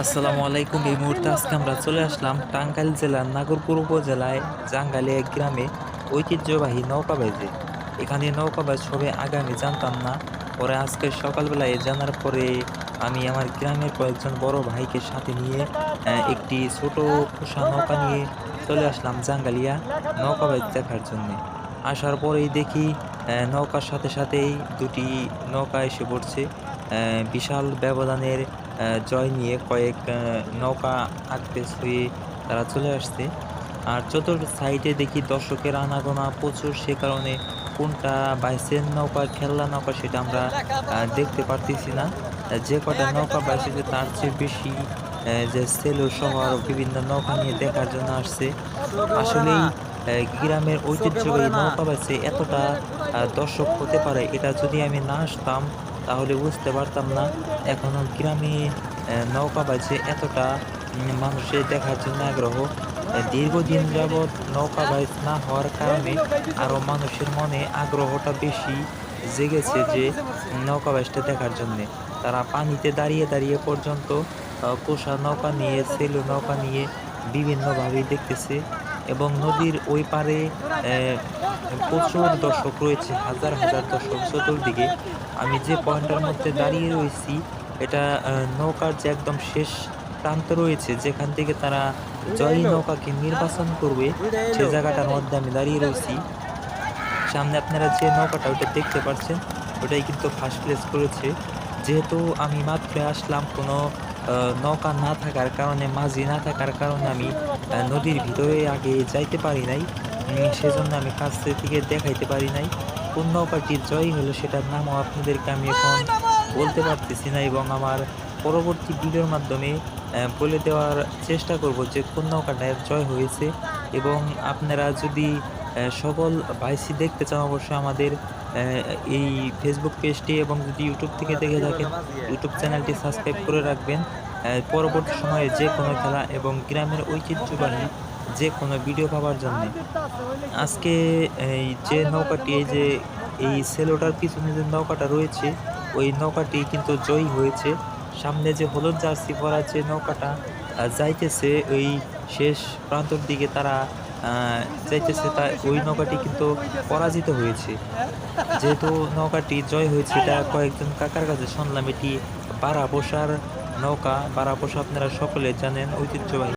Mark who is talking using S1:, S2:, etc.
S1: আসসালামু আলাইকুম। এই মুহূর্তে আজকে আমরা চলে আসলাম টাঙ্গাইল জেলার নাগরপুর উপজেলায় জাঙ্গালে এক গ্রামে ঐতিহ্যবাহী নৌকাবাইজে এখানে নৌকাবাজ সবে আগে আমি জানতাম না, পরে আজকে সকালবেলায় জানার পরে আমি আমার গ্রামের কয়েকজন বড় ভাইকে সাথে নিয়ে একটি ছোট পোষা নৌকা নিয়ে চলে আসলাম জাঙ্গালিয়া নৌকাবাইজ দেখার জন্য। আসার পরেই দেখি নৌকার সাথে সাথেই দুটি নৌকা এসে পড়ছে বিশাল ব্যবধানের জয় নিয়ে কয়েক নৌকা আঁকতে হয়ে তারা চলে আসছে। আর চতুর্থ সাইডে দেখি দর্শকের আনাগোনা প্রচুর, সে কারণে কোনটা বাইসের নৌকা, খেলনা নৌকা সেটা আমরা দেখতে পারতেছি না। যে কটা নৌকা বাইসেছে তার চেয়ে বেশি যে সেলো সহ আরও বিভিন্ন নৌকা নিয়ে দেখার জন্য আসছে। আসলেই গ্রামের ঐতিহ্যবাহী নৌকা বাইসে এতটা দর্শক হতে পারে, এটা যদি আমি না আসতাম তাহলে বুঝতে পারতাম না এখনও গ্রামে নৌকা বাইচে এতটা মানুষের দেখার জন্য আগ্রহ। দীর্ঘদিন যাবৎ নৌকা বাইচ না হওয়ার কারণে আরও মানুষের মনে আগ্রহটা বেশি জেগেছে যে নৌকা বাইচটা দেখার জন্যে। তারা পানিতে দাঁড়িয়ে দাঁড়িয়ে পর্যন্ত পোষা নৌকা নিয়ে সেলু নৌকা নিয়ে বিভিন্নভাবে দেখতেছে। এবং নদীর ওই পারে প্রচুর দর্শক রয়েছে, হাজার হাজার দর্শক চতুর্দিকে। আমি যে পয়েন্টের মধ্যে দাঁড়িয়ে রয়েছি, এটা নৌকার যে একদম শেষ প্রান্ত রয়েছে, যেখান থেকে তারা জয়ী নৌকাকে নির্বাচন করবে, সে জায়গাটার মধ্যে আমি দাঁড়িয়ে রয়েছি। সামনে আপনারা যে নৌকাটা, ওটা দেখতে পাচ্ছেন, ওটাই কিন্তু ফার্স্ট প্লেস করেছে। যেহেতু আমি মাত্র আসলাম কোনো নৌকা না থাকার কারণে, মাঝি না থাকার কারণে আমি নদীর ভিতরে আগে যাইতে পারি নাই। সেজন্য আমি কাছ থেকে দেখাইতে পারি নাই। কোন নৌকাটি জয় হলো সেটার নামও আপনাদেরকে আমি এখন বলতে পারতেছি না এবং আমার পরবর্তী ভিডিওর মাধ্যমে বলে দেওয়ার চেষ্টা করব যে কোন নৌকাটা জয় হয়েছে। এবং আপনারা যদি সকল ভাইসি দেখতে চান, অবশ্যই আমাদের এই ফেসবুক পেজটি এবং যদি ইউটিউব থেকে দেখে থাকেন ইউটিউব চ্যানেলটি সাবস্ক্রাইব করে রাখবেন। পরবর্তী সময়ে যে কোনো খেলা এবং গ্রামের ঐতিহ্যবাহী যে কোনো ভিডিও পাওয়ার জন্য। আজকে এই যে নৌকাটি, এই যে এই সেলোটার পিছনে যে নৌকাটা রয়েছে, ওই নৌকাটি কিন্তু জয়ী হয়েছে। সামনে যে হলুদ জার্সি পরা যে নৌকাটা যাইতেছে, ওই শেষ প্রান্তর দিকে তারা আহ, যাইতেছে তা ওই নৌকাটি কিন্তু পরাজিত হয়েছে। যেহেতু নৌকাটি জয় হয়েছে এটা কয়েকজন কাকার কাছে শুনলাম এটি বারা বসার নৌকা। বারা পোষা আপনারা সকলে জানেন ঐতিহ্যবাহী